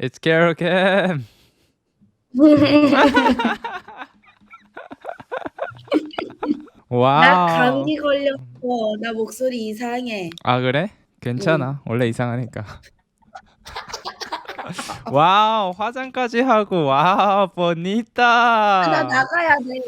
It's Carol. 나 와우. 감기 걸렸어. 나 목소리 이상해. 아 그래? 괜찮아. 원래 이상하니까. 와우 화장까지 하고 와우 나 보니타. 나가야 돼.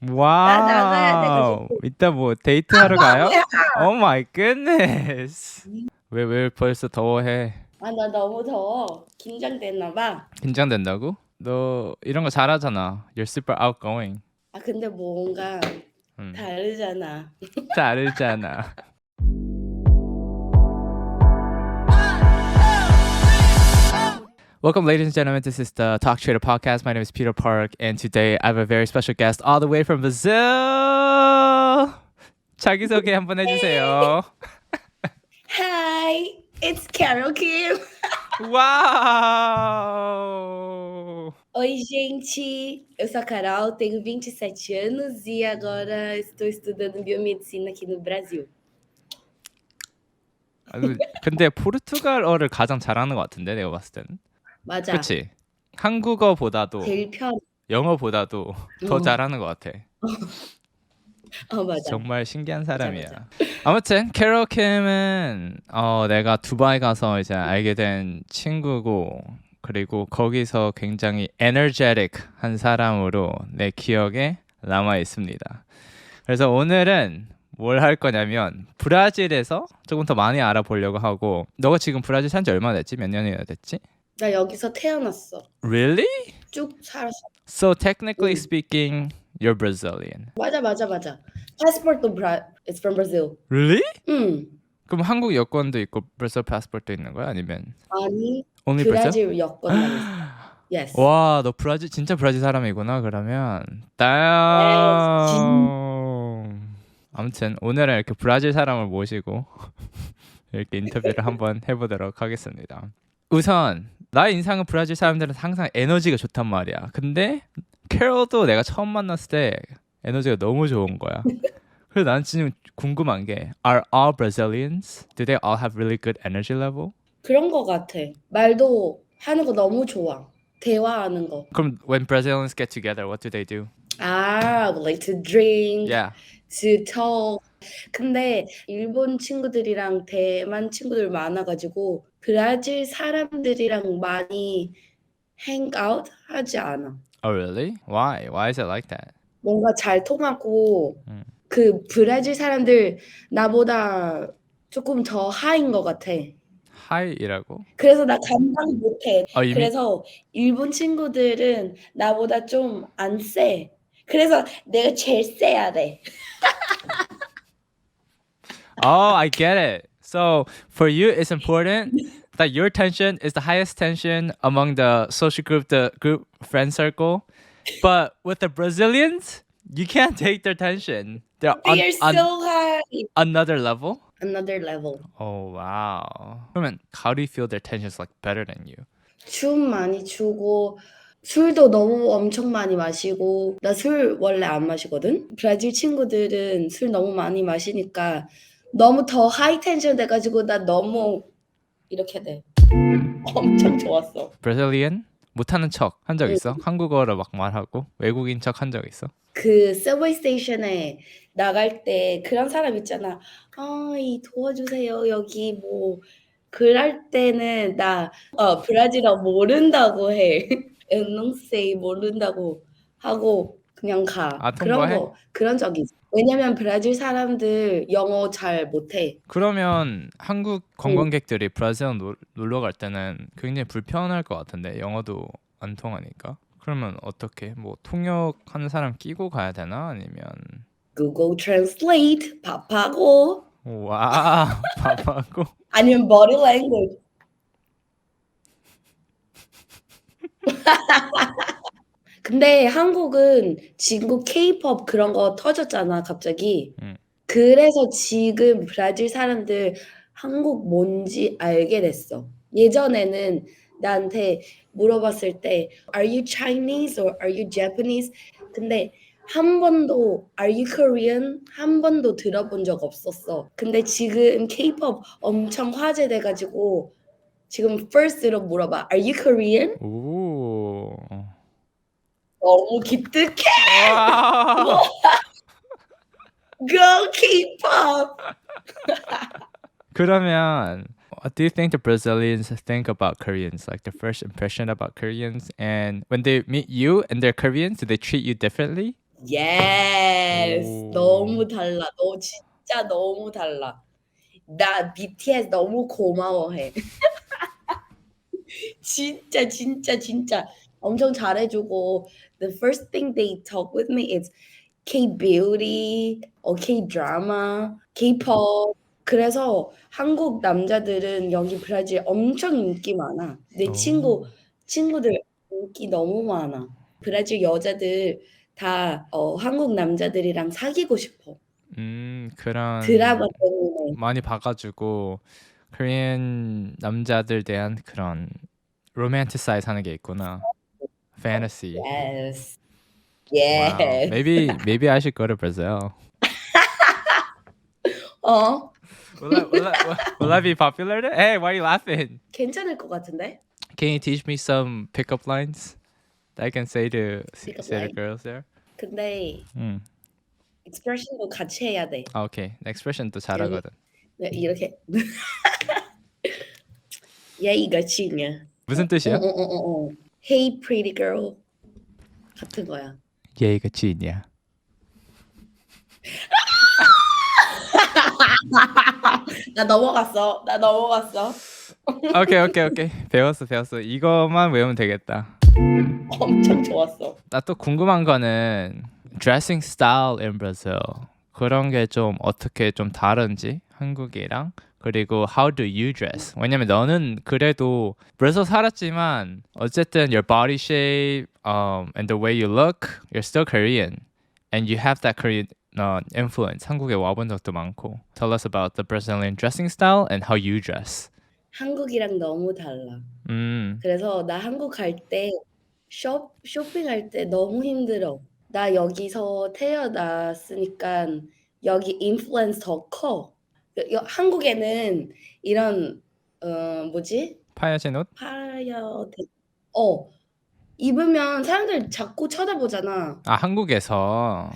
나가야 돼, 와우. 이따 뭐 데이트하러 가요? 뭐야? 오 마이 굿네스. 왜왜 벌써 더워해? 아, 나 너무 더워. 긴장됐나 봐. 긴장된다고? 너 이런 거 잘하잖아. You're super outgoing. 아, 근데 뭔가 음. 다르잖아. 다르잖아. Welcome, ladies and gentlemen. This is the Talk Trader Podcast. My name is Peter Park, and today I have a very special guest all the way from Brazil. 자기소개 한번 해주세요. Hi, it's Carol Kim. Uau! Oi, gente. Eu sou a Carol, tenho 27 anos e agora estou estudando biomedicina aqui no Brasil. 아니, 근데 포르투갈어를 가장 잘하는 것 같은데 내가 봤을 때는. 맞아. 그렇지? 한국어보다도 제일 편. 영어보다도 더 어. 잘하는 것 같아. 어, 맞아. 정말 신기한 사람이야. 맞아. 아무튼 캐롤 킴은 어 내가 두바이 가서 이제 알게 된 친구고 그리고 거기서 굉장히 에너제틱 한 사람으로 내 기억에 남아 있습니다. 그래서 오늘은 뭘 할 거냐면 브라질에서 조금 더 많이 알아보려고 하고 너가 지금 브라질 산 지 얼마나 됐지? 몇 년이나 됐지? 나 여기서 태어났어. Really? 쭉 살았어. So technically 음. speaking, you're Brazilian. 맞아, 맞아, 맞아. 파스포르트 브라 it's from Brazil. Really? 응. 그럼 한국 여권도 있고 Brazil passport도 있는 거야? 아니면 아니, only Brazil? 브라질 여권만 있어. Yes. 와, 너 브라질 진짜 브라질 사람이구나. 그러면 네, 땅. 아무튼 오늘은 이렇게 브라질 사람을 모시고 이렇게 인터뷰를 한번 해보도록 하겠습니다. 우선 나의 인상은 브라질 사람들은 항상 에너지가 좋단 말이야. 근데 캐롤도 내가 처음 만났을 때 에너지가 너무 좋은 거야. 그래서 난 지금 궁금한 게 Are all Brazilians? Do they all have really good energy level? 그런 거 같아. 말도 하는 거 너무 좋아. 대화하는 거. 그럼 when Brazilians get together, what do they do? 아, we like to drink, Yeah. to talk. 근데 일본 친구들이랑 대만 친구들 많아가지고 브라질 사람들이랑 많이 hangout 하지 않아. Oh, really? Why? Why is it like that? 뭔가 잘 통하고 음. 그 브라질 사람들 나보다 조금 더 하인 것 같아. 하이라고? 그래서 나 감당 못해. 어, 이미 그래서 일본 친구들은 나보다 좀 안 세. 그래서 내가 제일 세야 돼. Oh, I get it. So for you, it's important that your tension is the highest tension among the social group, the group friend circle. But with the Brazilians, you can't take their tension. They're on, They are so high. another level. Another level. Oh wow. 그러면 how do you feel their tension is like better than you? 춤 많이 추고 술도 너무 엄청 많이 마시고 나 술 원래 안 마시거든. 브라질 친구들은 술 너무 많이 마시니까 너무 더 하이 텐션 돼가지고 나 너무 이렇게 돼. 엄청 좋았어. Brazilian 못하는 척 한 적 있어? 한국어로 막 말하고 외국인 척 한 적 있어? 그 서브웨이 스테이션에 나갈 때 그런 사람 있잖아. 아, 이 도와주세요. 여기 뭐 그럴 때는 나 어, 브라질어 모른다고 해. Eu não sei 모른다고 하고 그냥 가. 아, 그런? 거 그런 적이 있어. 왜냐면 브라질 사람들 영어 잘 못해. 그러면 한국 관광객들이 브라질 노, 놀러 갈 때는 굉장히 불편할 것 같은데 영어도 안 통하니까 그러면 어떻게 뭐 통역하는 사람 끼고 가야 되나 아니면 Google Translate 밥하고 와 밥하고 아니면 body language. 근데 한국은 지금 K-pop 그런 거 터졌잖아, 갑자기. 음. 그래서 지금 브라질 사람들 한국 뭔지 알게 됐어. 예전에는 나한테 물어봤을 때 Are you Chinese or are you Japanese? 근데 한 번도 Are you Korean? 한 번도 들어본 적 없었어. 근데 지금 K-pop 엄청 화제돼가지고 지금 first로 물어봐. Are you Korean? 오. 너무 기특해. 와. Go K-pop. 그러면 what do you think the Brazilians think about Koreans? Like the first impression about Koreans, and when they meet you and they're Koreans, do they treat you differently? Yes. 오. 너무 달라. 너 진짜 너무 달라. 나 BTS 너무 고마워해. 진짜 진짜 진짜 엄청 잘해주고 the first thing they talk with me is K-beauty or K-drama, K-pop. 그래서 한국 남자들은 여기 브라질 엄청 인기 많아. 내 오. 친구 친구들 인기 너무 많아. 브라질 여자들 다 어, 한국 남자들이랑 사귀고 싶어. 음 그런 드라마 때문에. 많이 봐가지고 Korean 남자들 대한 그런 romanticize 하는 게 있구나. Fantasy. Yes. Wow. Yes. Maybe maybe I should go to Brazil. 어? Will I, will, I, will I be popular there? Hey, why are you laughing? 괜찮을 것 같은데? Can you teach me some pickup lines that I can say to Pickup say to line? girls there? 근데 음. expression도 같이 해야 돼. 아, 오케이. expression 또 잘하거든. 네, 이렇게. 얘 이거 지냐? 무슨 뜻이야? 어어어어. Hey pretty girl 같은 거야. 얘 이거 지인이야. 나 넘어갔어. 나 넘어갔어. 오케이 오케이 오케이. 배웠어 배웠어. 이것만 외우면 되겠다. 엄청 좋았어. 나 또 궁금한 거는 dressing style in Brazil 그런 게 좀 어떻게 좀 다른지 한국이랑 그리고 how do you dress? 왜냐면 너는 그래도 브라질 살았지만 어쨌든 your body shape um, and the way you look you're still Korean and you have that Korean uh, influence 한국에 와본 적도 많고 tell us about the Brazilian dressing style and how you dress 한국이랑 너무 달라. 음 그래서 나 한국 갈 때 쇼, 쇼핑할 때 너무 힘들어. 나 여기서 태어났으니까 여기 인플루언스 더 커. 여- 여- 한국에는 이런 어 뭐지? 파여진 옷? 파여 어 입으면 사람들 자꾸 쳐다보잖아. 아 한국에서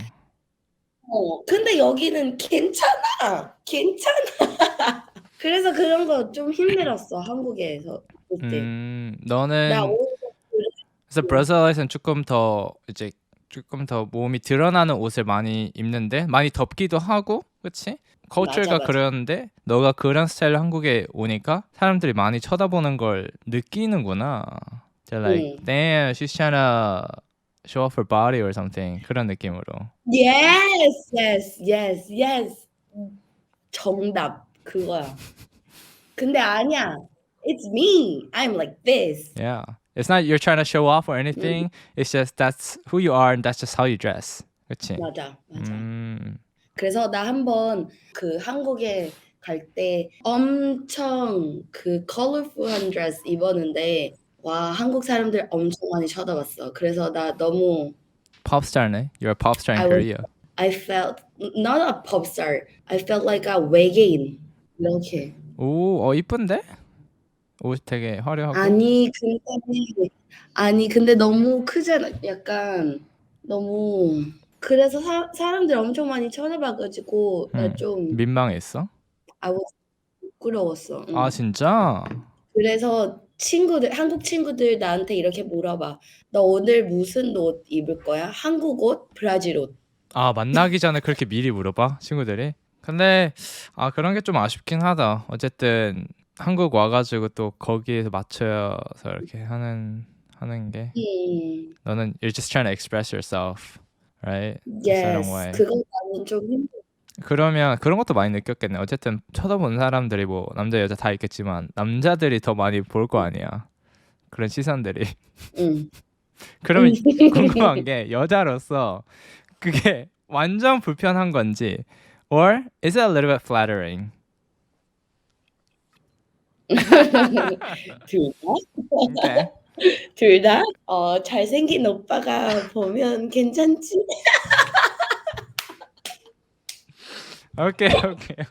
어 근데 여기는 괜찮아. 괜찮아. 그래서 그런 거 좀 힘들었어 한국에서 볼 때. 음 너는 그래서 브라질에서는 조금 더 이제 조금 더 몸이 드러나는 옷을 많이 입는데 많이 덥기도 하고 그치? Culture가 맞아. 그러는데 너가 그런 스타일로 한국에 오니까 사람들이 많이 쳐다보는 걸 느끼는구나 They're like 응. damn she's trying to show off her body or something 그런 느낌으로 Yes, yes, yes, yes. 정답 그거야. 근데 아니야. It's me. I'm like this. yeah it's not you're trying to show off or anything it's just that's who you are and that's just how you dress 그치? 맞아, 맞아. 음, 그래서 나 한번 그 한국에 갈 때 엄청 그 컬러풀한 드레스 입었는데 와 한국 사람들 엄청 많이 쳐다봤어. 그래서 나 너무 popstar네 you're a popstar in I was- Korea I felt not a pop star. I felt like a 외계인 이렇게. 오, 어 이쁜데? 옷 되게 화려하고. 아니 근데 아니 근데 너무 크잖아 약간 너무 그래서 사, 사람들 엄청 많이 쳐다봐 가지고 음, 나좀 민망했어? I was 부끄러웠어 응. 아 진짜? 그래서 친구들 한국 친구들 나한테 이렇게 물어봐 너 오늘 무슨 옷 입을 거야 한국 옷 브라질 옷 아 만나기 전에 그렇게 미리 물어봐 친구들이. 근데 아 그런 게 좀 아쉽긴 하다. 어쨌든 한국 와 가지고 또 거기에서 맞춰서 이렇게 하는 하는 게 음, 너는 you're just trying to express yourself, right? yes. 그거 나는 좀 힘들어 그러면 그런 것도 많이 느꼈겠네. 어쨌든 쳐다보는 사람들이 뭐 남자 여자 다 있겠지만 남자들이 더 많이 볼 거 아니야. 그런 시선들이. 응. 그러면 궁금한 게 여자로서 그게 완전 불편한 건지 or is it a little bit flattering? Okay. 둘 다? 어, 잘생긴 오빠가 보면 괜찮지? Okay, okay.